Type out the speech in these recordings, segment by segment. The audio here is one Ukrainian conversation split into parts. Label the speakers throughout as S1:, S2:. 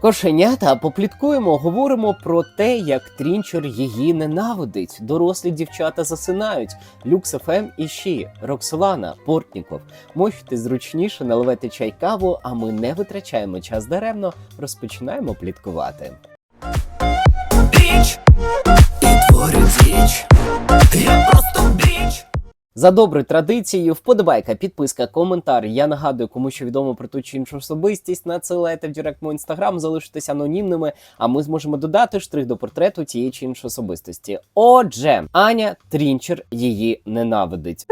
S1: Кошенята, попліткуємо, говоримо про те, як Трінчер її ненавидить. Дорослі дівчата засинають. Люкс ФМ і Ші, Роксолана, Портніков. Можете зручніше наливати чай каву, а ми не витрачаємо час даремно, розпочинаємо пліткувати.
S2: Біч творить річ. Я просто біч.
S1: За доброю традицією, вподобайка, підписка, коментар. Я нагадую, кому що відомо про ту чи іншу особистість, надсилайте в директ мой інстаграм, залишитися анонімними, а ми зможемо додати штрих до портрету тієї чи іншої особистості. Отже, Аня Трінчер її ненавидить.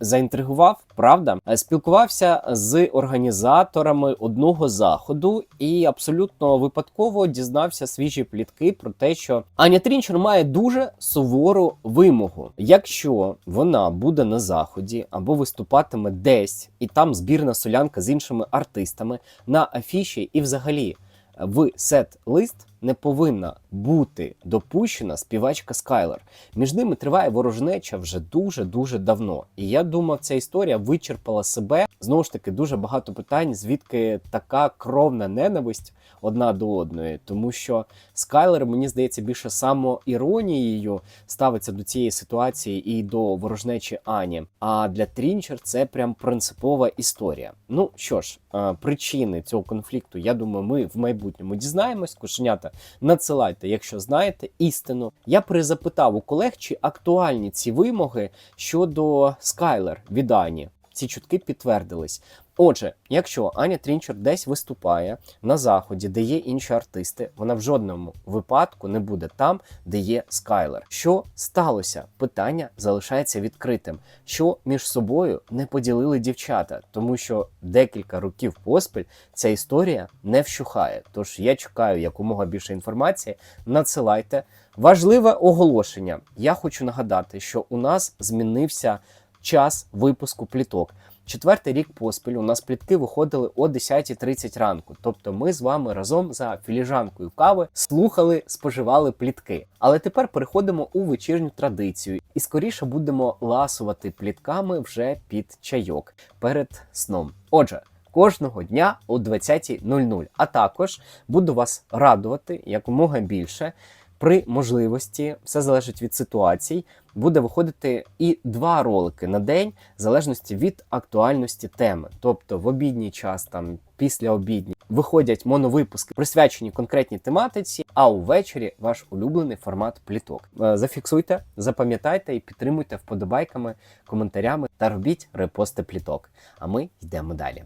S1: Заінтригував, правда? Е, Спілкувався з організаторами одного заходу і абсолютно випадково дізнався свіжі плітки про те, що Аня Трінчер має дуже сувору вимогу. Якщо вона буде на заході або виступатиме десь, і там збірна солянка з іншими артистами на афіші, і взагалі в сет-лист не повинна бути допущена співачка Скайлер. Між ними триває ворожнеча вже дуже дуже давно. І я думав, ця історія вичерпала себе. Знову ж таки, дуже багато питань, звідки така кровна ненависть одна до одної, тому що Скайлер, мені здається, більше самоіронією ставиться до цієї ситуації і до ворожнечі Ані. А для Трінчер це прям принципова історія. Ну що ж, е, причини цього конфлікту, я думаю, ми в майбутньому дізнаємось. Кошенята, надсилайте, якщо знаєте істину. Я перезапитав у колег, чи актуальні ці вимоги щодо Скайлер від Ані. Ці чутки підтвердились. Отже, якщо Аня Трінчер десь виступає на заході, де є інші артисти, вона в жодному випадку не буде там, де є Скайлер. Що сталося? Питання залишається відкритим. Що між собою не поділили дівчата, тому що декілька років поспіль ця історія не вщухає. Тож я чекаю якомога більше інформації. Надсилайте. Важливе оголошення. Я хочу нагадати, що у нас змінився час випуску пліток. Четвертий рік поспіль у нас плітки виходили о 10.30 ранку. Тобто ми з вами разом за філіжанкою кави слухали, споживали плітки. Але тепер переходимо у вечірню традицію і скоріше будемо ласувати плітками вже під чайок перед сном. Отже. Кожного дня о 20.00. А також буду вас радувати якомога більше. При можливості, все залежить від ситуацій, буде виходити і два ролики на день, в залежності від актуальності теми. Тобто в обідній час, там після обідні, виходять моновипуски, присвячені конкретній тематиці, а увечері ваш улюблений формат пліток. Е, Зафіксуйте, запам'ятайте і підтримуйте вподобайками, коментарями та робіть репости пліток. А ми йдемо далі.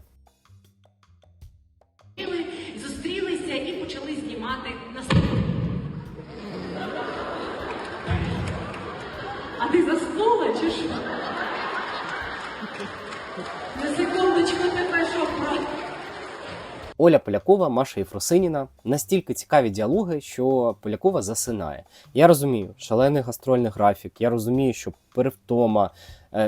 S1: Оля Полякова, Маша Єфросиніна. Настільки цікаві діалоги, що Полякова засинає. Я розумію, шалений гастрольний графік, я розумію, що перевтома,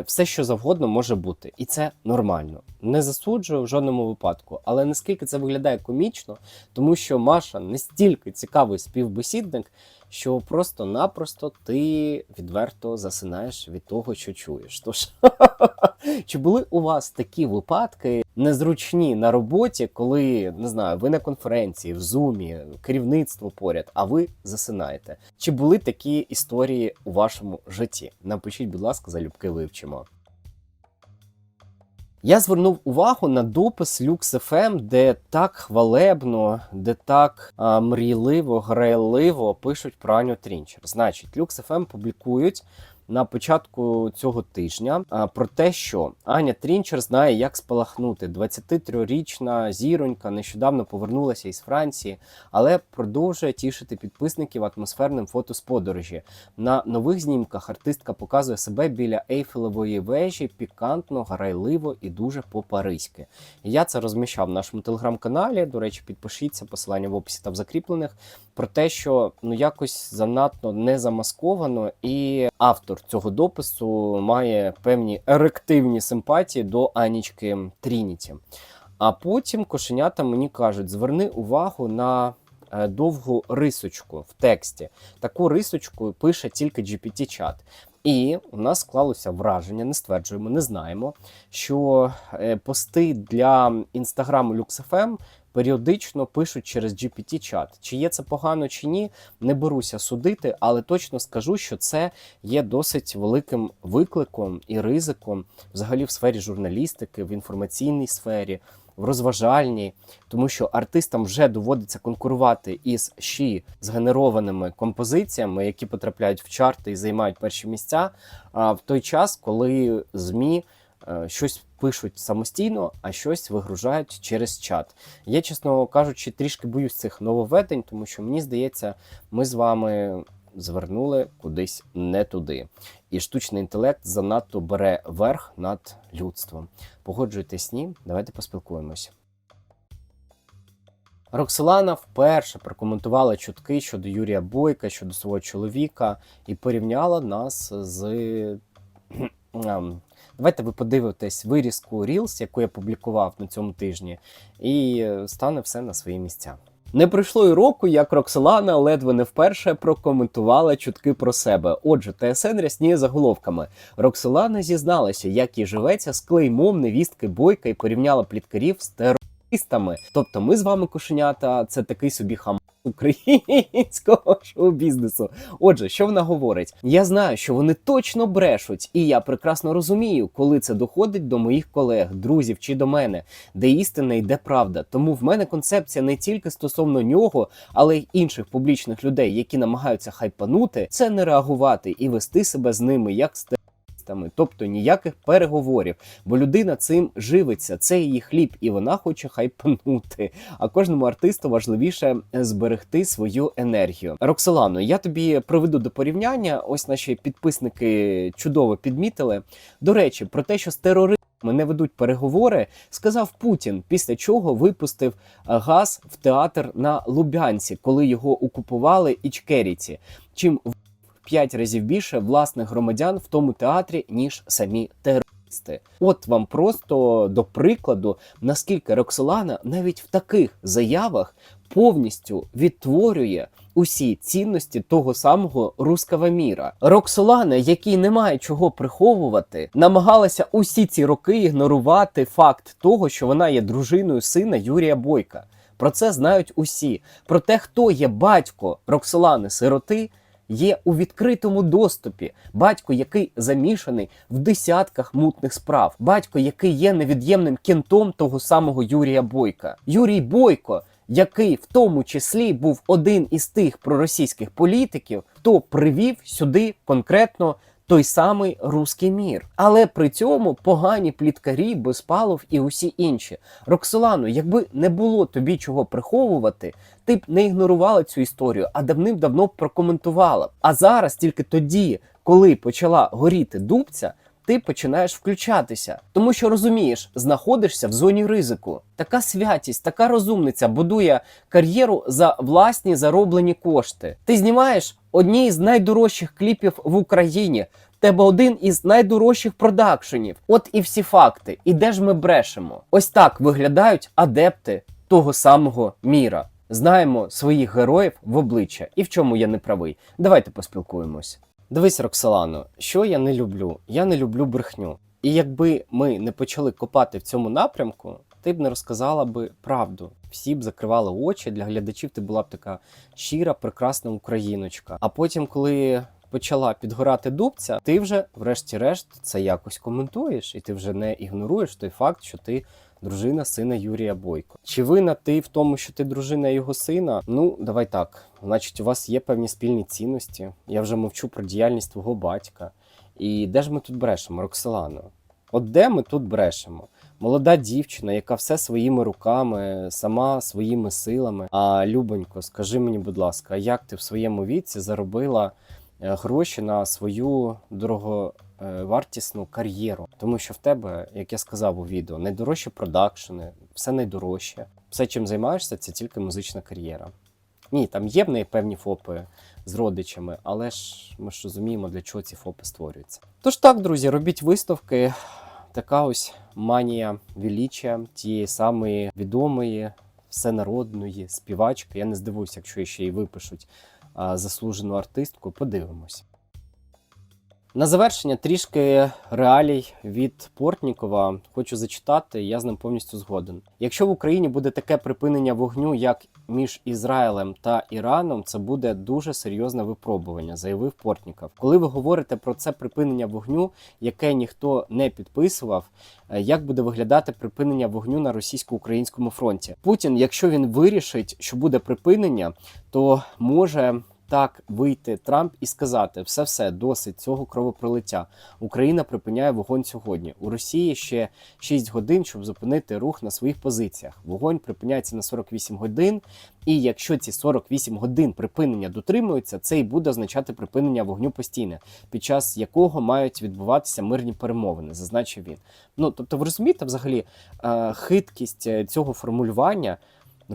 S1: все що завгодно може бути, і це нормально. Не засуджую в жодному випадку, але наскільки це виглядає комічно, тому що Маша настільки цікавий співбесідник, що просто-напросто ти відверто засинаєш від того, що чуєш. Тож чи були у вас такі випадки незручні на роботі, коли не знаю, ви на конференції, в зумі, керівництво поряд, а ви засинаєте? Чи були такі історії у вашому житті? Напишіть, будь ласка, залюбки вивчимо. Я звернув увагу на допис LuxFM, де так хвалебно, де так а, мрійливо, грайливо пишуть про Аню Трінчер. Значить, LuxFM публікують на початку цього тижня про те, що Аня Трінчер знає, як спалахнути. 23-річна зіронька нещодавно повернулася із Франції, але продовжує тішити підписників атмосферним фото з подорожі. На нових знімках артистка показує себе біля Ейфелевої вежі пікантно, грайливо і дуже по-паризьки. Я це розміщав в нашому телеграм-каналі. До речі, підпишіться, посилання в описі та в закріплених. Про те, що ну якось занадто не замасковано, і автор цього допису має певні ерективні симпатії до Анічки Трініті. А потім кошенята мені кажуть: зверни увагу на е, довгу рисочку в тексті. Таку рисочку пише тільки GPT-чат. І у нас склалося враження, не стверджуємо, не знаємо, що е, пости для інстаграму LuxFM періодично пишуть через GPT-чат. Чи є це погано чи ні, не беруся судити, але точно скажу, що це є досить великим викликом і ризиком взагалі в сфері журналістики, в інформаційній сфері. В розважальній, тому що артистам вже доводиться конкурувати із щі згенерованими композиціями, які потрапляють в чарти і займають перші місця. А в той час, коли ЗМІ е, щось пишуть самостійно, а щось вигружають через чат. Я, чесно кажучи, трішки боюсь цих нововведень, тому що мені здається, ми з вами звернули кудись не туди. І штучний інтелект занадто бере верх над людством. Погоджуєтесь ні? Давайте поспілкуємось. Роксолана вперше прокоментувала чутки щодо Юрія Бойка, щодо свого чоловіка, і порівняла нас з. Давайте ви подивитесь вирізку Reels, яку я публікував на цьому тижні, і е, стане все на свої місця. Не пройшло й року, як Роксолана ледве не вперше прокоментувала чутки про себе. Отже, ТСН рясніє заголовками. Роксолана зізналася, як їй живеться з клеймом невістки Бойка і порівняла пліткарів з терористами. Тобто, ми з вами кошенята, це такий собі хам українського шоу-бізнесу. Отже, що вона говорить? Я знаю, що вони точно брешуть, і я прекрасно розумію, коли це доходить до моїх колег, друзів чи до мене, де істина і де правда. Тому в мене концепція не тільки стосовно нього, але й інших публічних людей, які намагаються хайпанути, це не реагувати і вести себе з ними як з терористами. тобто ніяких переговорів, бо людина цим живиться, це її хліб, і вона хоче хайпанути. А кожному артисту важливіше зберегти свою енергію. Роксолано, я тобі проведу до порівняння. Ось наші підписники чудово підмітили. До речі, про те, що з терористами не ведуть переговори, сказав Путін, після чого випустив е, газ в театр на Лубянці, коли його окупували ічкеріці. Чим п'ять разів більше власних громадян в тому театрі, ніж самі терористи. От вам просто до прикладу, наскільки Роксолана навіть в таких заявах повністю відтворює усі цінності того самого руского міра. Роксолана, якій немає чого приховувати, намагалася усі ці роки ігнорувати факт того, що вона є дружиною сина Юрія Бойка. Про це знають усі. Про те, хто є батько Роксолани сироти, є у відкритому доступі. Батько, який замішаний в десятках мутних справ, батько, який є невід'ємним кінтом того самого Юрія Бойка. Юрій Бойко, який в тому числі був один із тих проросійських політиків, хто привів сюди конкретно. Той самий руський мір, але при цьому погані пліткарі, Безпалов і усі інші. Роксолану, якби не було тобі чого приховувати, ти б не ігнорувала цю історію, а давним-давно прокоментувала. А зараз тільки тоді, коли почала горіти дубця, ти починаєш включатися, тому що розумієш, знаходишся в зоні ризику. Така святість, така розумниця будує кар'єру за власні зароблені кошти. Ти знімаєш одні з найдорожчих кліпів в Україні. Тебе один із найдорожчих продакшенів. От і всі факти. І де ж ми брешемо? Ось так виглядають адепти того самого міра. Знаємо своїх героїв в обличчя. І в чому я не правий. Давайте поспілкуємось. Дивись, Роксолано, що я не люблю? Я не люблю брехню. І якби ми не почали копати в цьому напрямку, ти б не розказала би правду. Всі б закривали очі для глядачів. Ти була б така щира, прекрасна україночка. А потім, коли почала підгорати дубця, ти вже, врешті-решт, це якось коментуєш, і ти вже не ігноруєш той факт, що ти дружина сина Юрія Бойко. Чи винна ти в тому, що ти дружина його сина? Ну, давай так. Значить, у вас є певні спільні цінності. Я вже мовчу про діяльність твого батька. І де ж ми тут брешемо, Роксолано? От де ми тут брешемо? Молода дівчина, яка все своїми руками, сама своїми силами. А Любонько, скажи мені, будь ласка, як ти в своєму віці заробила гроші на свою дороговартісну кар'єру? Тому що в тебе, як я сказав у відео, найдорожчі продакшени, все найдорожче. Все, чим займаєшся, це тільки музична кар'єра. Ні, там є в неї певні ФОПи з родичами, але ж ми ж розуміємо, для чого ці ФОПи створюються. Тож так, друзі, робіть виставки. Така ось манія величия тієї самої відомої всенародної співачки. Я не здивуюся, якщо ще й випишуть заслужену артистку. Подивимось. На завершення трішки реалій від Портнікова. Хочу зачитати, я з ним повністю згоден. Якщо в Україні буде таке припинення вогню, як між Ізраїлем та Іраном, це буде дуже серйозне випробування, заявив Портніков. Коли ви говорите про це припинення вогню, яке ніхто не підписував, е, як буде виглядати припинення вогню на російсько-українському фронті? Путін, якщо він вирішить, що буде припинення, то може так вийти Трамп і сказати: все, все, досить цього кровопролиття. Україна припиняє вогонь сьогодні. У Росії ще 6 годин, щоб зупинити рух на своїх позиціях. Вогонь припиняється на 48 годин. І якщо ці 48 годин припинення дотримуються, це і буде означати припинення вогню постійне, під час якого мають відбуватися мирні перемовини, зазначив він. Ну тобто, ви розумієте, взагалі е, хиткість е, цього формулювання.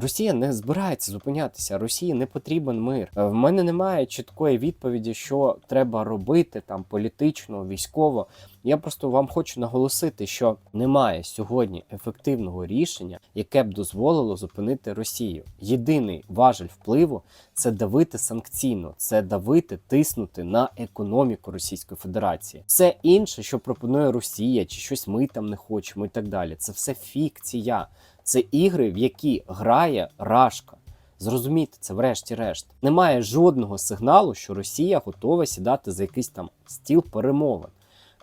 S1: Росія не збирається зупинятися. Росії не потрібен мир. Е, В мене немає чіткої відповіді, що треба робити там політично, військово. Я просто вам хочу наголосити, що немає сьогодні ефективного рішення, яке б дозволило зупинити Росію. Єдиний важель впливу це давити санкційно, це давити, тиснути на економіку Російської Федерації. Все інше, що пропонує Росія, чи щось ми там не хочемо, і так далі. Це все фікція. Це ігри, в які грає Рашка. Зрозумійте це, врешті-решт. Немає жодного сигналу, що Росія готова сідати за якийсь там стіл перемовин.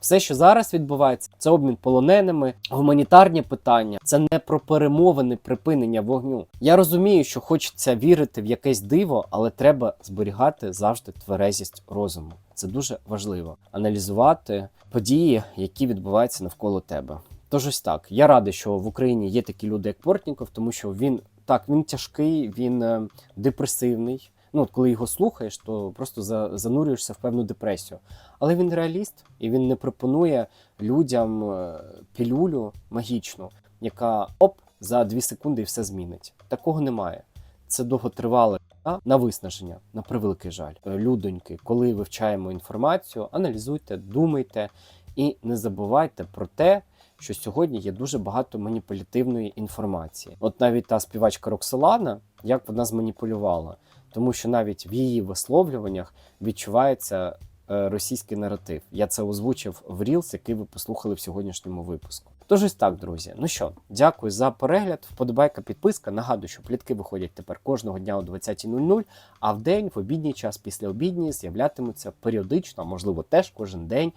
S1: Все, що зараз відбувається, це обмін полоненими, гуманітарні питання, це не про перемовини припинення вогню. Я розумію, що хочеться вірити в якесь диво, але треба зберігати завжди тверезість розуму. Це дуже важливо аналізувати події, які відбуваються навколо тебе. Тож ось так. Я радий, що в Україні є такі люди, як Портніков, тому що він так він тяжкий, він е, депресивний. Ну, от коли його слухаєш, то просто за, занурюєшся в певну депресію. Але він реаліст і він не пропонує людям е, пілюлю магічну, яка оп за дві секунди і все змінить. Такого немає. Це довготривале на виснаження, на превеликий жаль. Е, Людоньки, коли вивчаємо інформацію, аналізуйте, думайте і не забувайте про те, що сьогодні є дуже багато маніпулятивної інформації. От навіть та співачка Роксолана, як вона зманіпулювала, тому що навіть в її висловлюваннях відчувається е, російський наратив. Я це озвучив в Рілс, який ви послухали в сьогоднішньому випуску. Тож ось так, друзі. Ну що, дякую за перегляд. Вподобайка, підписка. Нагадую, що плітки виходять тепер кожного дня о 20.00, а в день, в обідній час, після обідні, з'являтимуться періодично, а можливо теж кожен день,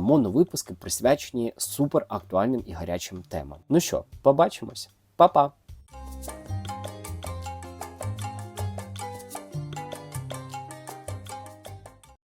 S1: моновипуски присвячені суперактуальним і гарячим темам. Ну що, побачимось, Па-па!